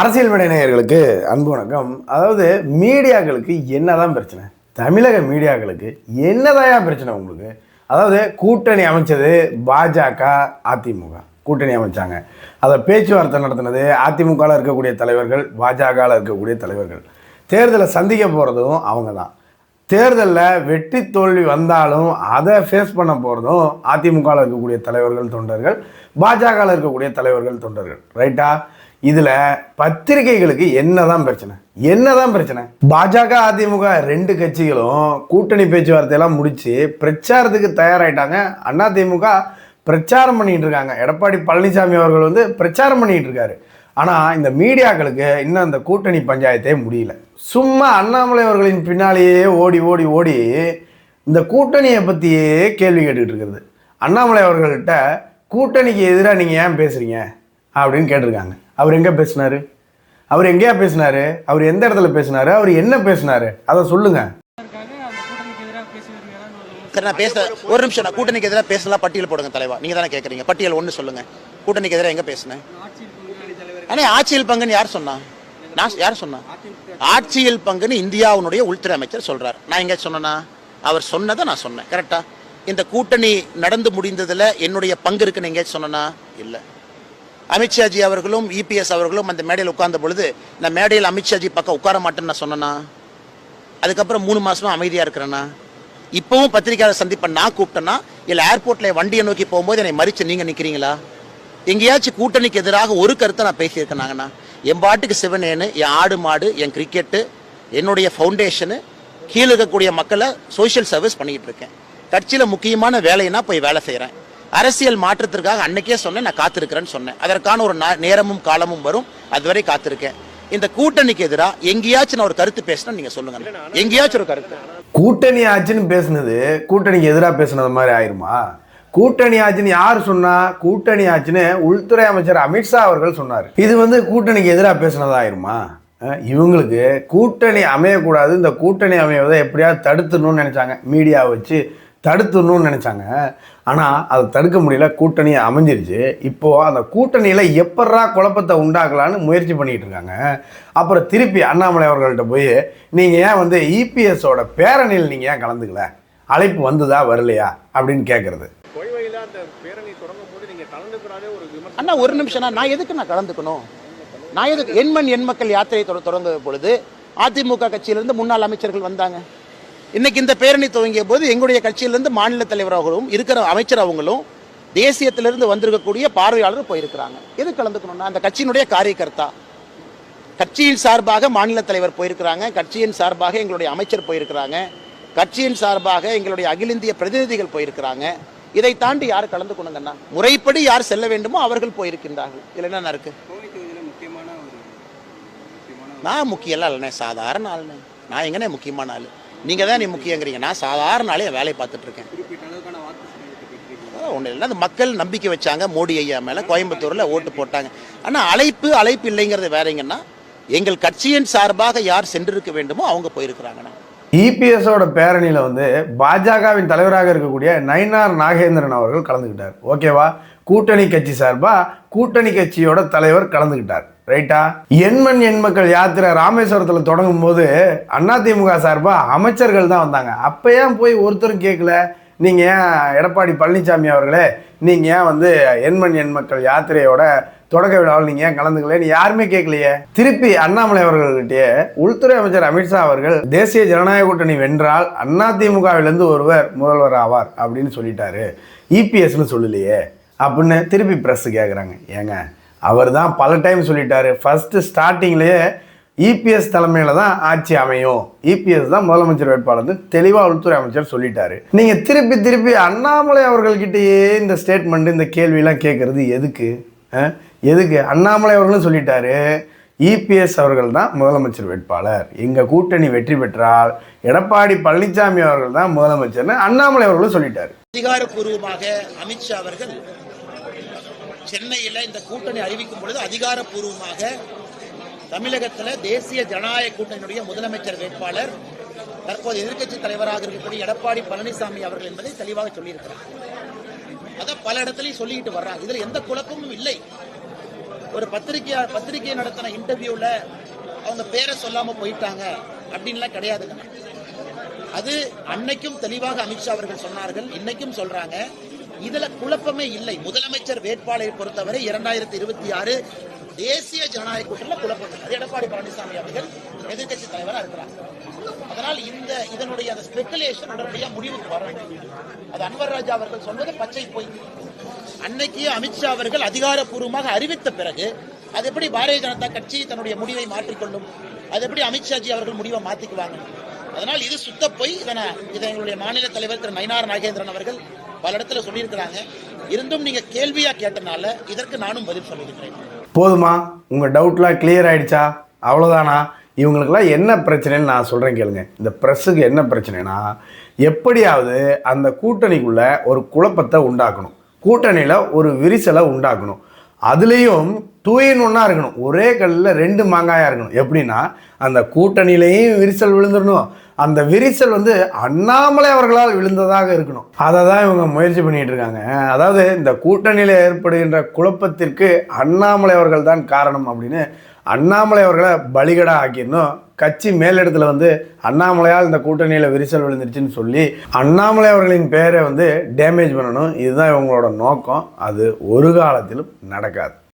அரசியல் மேடை அன்பு வணக்கம். அதாவது மீடியாக்களுக்கு என்னதான் பிரச்சனை? தமிழக மீடியாக்களுக்கு என்னதான் பிரச்சனை உங்களுக்கு? அதாவது கூட்டணி அமைச்சது பாஜக அதிமுக. கூட்டணி அமைச்சாங்க. அதை பேச்சுவார்த்தை நடத்தினது அதிமுகவில் இருக்கக்கூடிய தலைவர்கள் பாஜகவில் இருக்கக்கூடிய தலைவர்கள். தேர்தலை சந்திக்க போகிறதும் அவங்க தான் தேர்தலில் வெற்றி தோல்வி வந்தாலும் அதை ஃபேஸ் பண்ண போகிறதும் அதிமுகவில் இருக்கக்கூடிய தலைவர்கள் தொண்டர்கள் பாஜகவில் இருக்கக்கூடிய தலைவர்கள் தொண்டர்கள். ரைட்டா இதில் பத்திரிகைகளுக்கு என்னதான் பிரச்சனை? என்னதான் பிரச்சனை? பாஜக அதிமுக ரெண்டு கட்சிகளும் கூட்டணி பேச்சுவார்த்தையெல்லாம் முடிச்சு பிரச்சாரத்துக்கு தயாராயிட்டாங்க. அதிமுக பிரச்சாரம் பண்ணிட்டு இருக்காங்க. எடப்பாடி பழனிசாமி அவர்கள் வந்து பிரச்சாரம் பண்ணிட்டு இருக்காரு. ஆனால் இந்த மீடியாக்களுக்கு இன்னும் அந்த கூட்டணி பஞ்சாயத்தே முடியல. சும்மா அண்ணாமலை அவர்களின் பின்னாலேயே ஓடி ஓடி ஓடி இந்த கூட்டணியை பற்றியே கேள்வி கேட்டுக்கிட்டு இருக்கிறது அண்ணாமலை அவர்கள்ட்ட கூட்டணிக்கு எதிராக நீங்கள் ஏன் பேசுகிறீங்க அப்படின்னு கேட்டிருக்காங்க. அவர் எங்கே பேசினாரு? அவர் எங்கேயா பேசினாரு? அவர் எந்த இடத்துல பேசினாரு? அவர் என்ன பேசினாரு? அதை சொல்லுங்க. சரி நான் பேச ஒரு நிமிஷம் நான் கூட்டணிக்கு எதிராக பேசலாம் பட்டியல் போடுங்க தலைவா. நீங்க தானே கேட்குறீங்க பட்டியல் ஒன்று சொல்லுங்க. கூட்டணிக்கு எதிராக எங்க பேசுனேன் அண்ணே ஆட்சியில் பங்குன்னு யார் சொன்னா? நான் யார் சொன்னா? ஆட்சியில் பங்குன்னு இந்தியாவுடைய உள்துறை அமைச்சர் சொல்றார். நான் எங்கே சொன்னேன்னா அவர் சொன்னதை நான் சொன்னேன். கரெக்டா இந்த கூட்டணி நடந்து முடிந்ததுல என்னுடைய பங்கு இருக்குன்னு எங்கேயாச்சும் சொன்னா இல்லை. அமித்ஷாஜி அவர்களும் இபிஎஸ் அவர்களும் அந்த மேடையில் உட்கார்ந்த பொழுது நான் மேடையில் அமித்ஷாஜி பக்கம் உட்கார மாட்டேன்னு நான் சொன்னேன்னா அதுக்கப்புறம் மூணு மாதமாக அமைதியாக இருக்கிறேன்னா இப்போவும் பத்திரிகையாளர் சந்திப்பை நான் கூப்பிட்டேன்னா இல்லை ஏர்போர்ட்டில் வண்டியை நோக்கி போகும்போது என்னை மறித்து நீங்கள் நிற்கிறீங்களா எங்கேயாச்சும் கூட்டணிக்கு எதிராக ஒரு கருத்தை நான் பேசியிருக்கேனாங்கண்ணா என் பாட்டுக்கு சிவனேனு என் ஆடு மாடு என் கிரிக்கெட்டு என்னுடைய ஃபவுண்டேஷனு கீழே இருக்கக்கூடிய மக்களை சோஷியல் சர்வீஸ் பண்ணிட்டு இருக்கேன். கட்சியில் முக்கியமான வேலைன்னா போய் வேலை செய்கிறேன் அரசியல் மாற்றத்திற்காக அன்னைக்கே சொன்னேன் நான் காத்திருக்கிறேன்னு சொன்னேன். அதற்கான ஒரு நா- நேரமும் காலமும் வரும். அதுவரை காத்திருக்கேன். இந்த கூட்டணிக்கு எதிராக எங்கேயாச்சும் நான் ஒரு கருத்து பேசினா நீங்க சொல்லுங்க. எங்கேயாச்சும் ஒரு கருத்து. கூட்டணி ஆச்சுன்னு பேசுனது கூட்டணிக்கு எதிராக பேசுனது மாதிரி ஆயிருமா? கூட்டணி ஆச்சுன்னு யார் சொன்னா கூட்டணி ஆச்சுன்னு உள்துறை அமைச்சர் அமித்ஷா அவர்கள் சொன்னார். இது வந்து கூட்டணிக்கு எதிராக பேசுனதா ஆயிருமா? அஹ் இவங்களுக்கு கூட்டணி அமையக்கூடாது. இந்த கூட்டணி அமைவதை எப்படியாவது தடுத்துடணும்னு நினைச்சாங்க. மீடியா வச்சு தடுத்துடணும்னு நினைச்சாங்க. ஆனால் அதை தடுக்க முடியல. கூட்டணி அமைஞ்சிருச்சு. இப்போ அந்த கூட்டணியில் எப்பட்றா குழப்பத்தை உண்டாக்கலான்னு முயற்சி பண்ணிட்டு இருக்காங்க. அப்புறம் திருப்பி அண்ணாமலை அவர்கள்ட்ட போய் நீங்கள் ஏன் வந்து இபிஎஸோட பேரணியில் நீங்கள் ஏன் கலந்துக்கல? அழைப்பு வந்ததா வரலையா? அப்படின்னு கேட்குறது கொள்கையில் அந்த பேரணி தொடங்கும் போது நீங்க கலந்துக்கூடாதே ஒரு விமர்சனம். அண்ணா ஒரு நிமிஷம் நான் எதுக்கு நான் கலந்துக்கணும்? நான் எதுக்கு எண்மண் எண் மக்கள் யாத்திரை தொட- தொடங்க பொழுது அதிமுக கட்சியிலிருந்து முன்னாள் அமைச்சர்கள் வந்தாங்க. இன்னைக்கு இந்த பேரணி துவங்கிய போது எங்களுடைய கட்சியிலிருந்து மாநில தலைவராகவும் இருக்கிற அமைச்சர் அவங்களும் தேசியத்திலிருந்து வந்திருக்கக்கூடிய பார்வையாளர் போயிருக்கிறாங்க. எது கலந்துக்கணும்னா அந்த கட்சியினுடைய காரியகர்த்தா. கட்சியின் சார்பாக மாநில தலைவர் போயிருக்கிறாங்க கட்சியின் சார்பாக எங்களுடைய அமைச்சர் போயிருக்கிறாங்க கட்சியின் சார்பாக எங்களுடைய அகில இந்திய பிரதிநிதிகள் போயிருக்கிறாங்க. இதை தாண்டி யார் கலந்துக்கணுங்கன்னா முறைப்படி யார் செல்ல வேண்டுமோ அவர்கள் போயிருக்கின்றார்கள். இதில் என்னென்ன இருக்கு? முக்கியமான நான் முக்கியம் எல்லாம் இல்லைண்ணே சாதாரண ஆளுண்ணே. நான் எங்கண்ணே முக்கியமான ஆள்? நீங்க தான் நீ முக்கியங்கிறீங்க. நான் சாதாரண ஆளே வேலையை அதான் ஒண்ணும் இல்லை. அந்த மக்கள் நம்பிக்கை வச்சாங்க. மோடி ஐயா மேல கோயம்புத்தூர்ல ஓட்டு போட்டாங்க. ஆனா அழைப்பு அழைப்பு இல்லைங்கிறது வேறங்கன்னா எங்கள் கட்சியின் சார்பாக யார் சென்றிருக்க வேண்டுமோ அவங்க போயிருக்கிறாங்கண்ணா. இபிஎஸோட பேரணியில் வந்து பாஜகவின் தலைவராக இருக்கக்கூடிய நயினார் நாகேந்திரன் அவர்கள் கலந்துக்கிட்டார் ஓகேவா கூட்டணி கட்சி சார்பா கூட்டணி கட்சியோட தலைவர் கலந்துக்கிட்டார் ரைட்டா எண்மண் எண்மக்கள் யாத்திரை ராமேஸ்வரத்தில் தொடங்கும் போது அதிமுக சார்பா அமைச்சர்கள் தான் வந்தாங்க. அப்போ ஏன் போய் ஒருத்தரும் கேட்கல நீங்கள் ஏன் எடப்பாடி பழனிசாமி அவர்களே நீங்கள் ஏன் வந்து எண்மண் எண்மக்கள் யாத்திரையோட தொடக்க விழாவில் நீங்கள் ஏன் கலந்துக்கலன்னு யாருமே கேட்கலையே? திருப்பி அண்ணாமலை அவர்கள்கிட்டயே உள்துறை அமைச்சர் அமித்ஷா அவர்கள் தேசிய ஜனநாயக கூட்டணி வென்றால் அதிமுகவிலிருந்து ஒருவர் முதல்வர் ஆவார் அப்படின்னு சொல்லிட்டாரு. இபிஎஸ்னு சொல்லலையே. அப்படின்னு திருப்பி ப்ரெஸ் கேட்குறாங்க ஏங்க அவர் தான் பல டைம் சொல்லிட்டாரு. ஃபர்ஸ்ட் ஸ்டார்டிங்லேயே இபிஎஸ் தலைமையில் தான் ஆட்சி அமையும். இபிஎஸ் தான் முதலமைச்சர் வேட்பாளர்னு தெளிவாக உள்துறை அமைச்சர் சொல்லிட்டாரு. நீங்கள் திருப்பி திருப்பி அண்ணாமலை அவர்கள்கிட்டயே இந்த ஸ்டேட்மெண்ட் இந்த கேள்வியெல்லாம் கேட்குறது எதுக்கு? எதுக்கு? அண்ணாமலை அவர்களும் சொல்லிட்டாரு இபிஎஸ் அவர்கள் தான் முதலமைச்சர் வேட்பாளர். எங்கள் கூட்டணி வெற்றி பெற்றால் எடப்பாடி பழனிசாமி அவர்கள் தான் முதலமைச்சர்னு அண்ணாமலை அவர்களும் சொல்லிட்டாரு. அதிகாரப்பூர்வமாக அமித்ஷா அவர்கள் சென்னையில் இந்த கூட்டணி அறிவிக்கும் பொழுது அதிகாரப்பூர்வமாக தமிழகத்தில் தேசிய ஜனநாயக கூட்டணியுடைய முதலமைச்சர் வேட்பாளர் தற்போது எதிர்க்கட்சி தலைவராக இருக்கக்கூடிய எடப்பாடி பழனிசாமி அவர்கள் என்பதை தெளிவாக சொல்லியிருக்கிறார். அதை பல இடத்துலையும் சொல்லிக்கிட்டு வர்றாங்க. இதுல எந்த குழப்பமும் இல்லை. ஒரு பத்திரிகையா பத்திரிகை நடத்தின இன்டர்வியூல அவங்க பேரை சொல்லாம போயிட்டாங்க அப்படின்லாம் கிடையாதுங்க. அது அன்னைக்கும் தெளிவாக அமித்ஷா அவர்கள் சொன்னார்கள் இன்னைக்கும் சொல்றாங்க. இதுல குழப்பமே இல்லை. முதலமைச்சர் வேட்பாளரை பொறுத்தவரை இரண்டாயிரத்தி இருபத்தி ஆறு தேசிய ஜனநாயக கூட்டத்தில் குழப்பம். அது எடப்பாடி பழனிசாமி அவர்கள் எதிர்க்கட்சி தலைவராக இருக்கிறாங்க அதனால் இந்த இதனுடைய அந்த ஸ்பெகுலேஷன் உடனடியாக முடிவுக்கு வர அது அன்வர் ராஜா அவர்கள் சொன்னது பச்சை பொய். அன்னைக்கு அமித்ஷா அவர்கள் அதிகாரப்பூர்வமாக அறிவித்த பிறகு அது எப்படி பாரதிய ஜனதா கட்சி தன்னுடைய முடிவை மாற்றிக்கொள்ளும்? அது எப்படி அமித்ஷாஜி அவர்கள் முடிவை மாத்திக்குவாங்க? அதனால் இது சுத்த பொய். இதனை இதை எங்களுடைய மாநில தலைவர் திரு நயினார் நாகேந்திரன் அவர்கள் பல இடத்துல சொல்லியிருக்கிறாங்க. இருந்தும் நீங்க கேள்வியா கேட்டனால இதற்கு நானும் பதில் சொல்லியிருக்கிறேன். போதுமா? உங்கள் டவுட்லாம் கிளியர் ஆயிடுச்சா? அவ்வளோதானா இவங்களுக்கெல்லாம் என்ன பிரச்சனைன்னு நான் சொல்கிறேன் கேளுங்க. இந்த ப்ரெஸ்ஸுக்கு என்ன பிரச்சனைனா எப்படியாவது அந்த கூட்டணிக்குள்ள ஒரு குழப்பத்தை உண்டாக்கணும். கூட்டணியில் ஒரு விரிசலை உண்டாக்கணும். அதுலேயும் தூயின் ஒன்றா இருக்கணும். ஒரே கல்லில் ரெண்டு மாங்காயாக இருக்கணும். எப்படின்னா அந்த கூட்டணியிலையும் விரிசல் விழுந்துடணும். அந்த விரிசல் வந்து அண்ணாமலை அவர்களால் விழுந்ததாக இருக்கணும். அதை தான் இவங்க முயற்சி பண்ணிட்டு இருக்காங்க அதாவது இந்த கூட்டணியில் ஏற்படுகின்ற குழப்பத்திற்கு அண்ணாமலை அவர்கள் தான் காரணம் அப்படின்னு அண்ணாமலை அவர்களை பலிகடா ஆக்கிடணும். கட்சி மேலிடத்தில் வந்து அண்ணாமலையால் இந்த கூட்டணியில் விரிசல் விழுந்துருச்சுன்னு சொல்லி அண்ணாமலை அவர்களின் பெயரை வந்து டேமேஜ் பண்ணணும். இதுதான் இவங்களோட நோக்கம். அது ஒரு காலத்திலும் நடக்காது.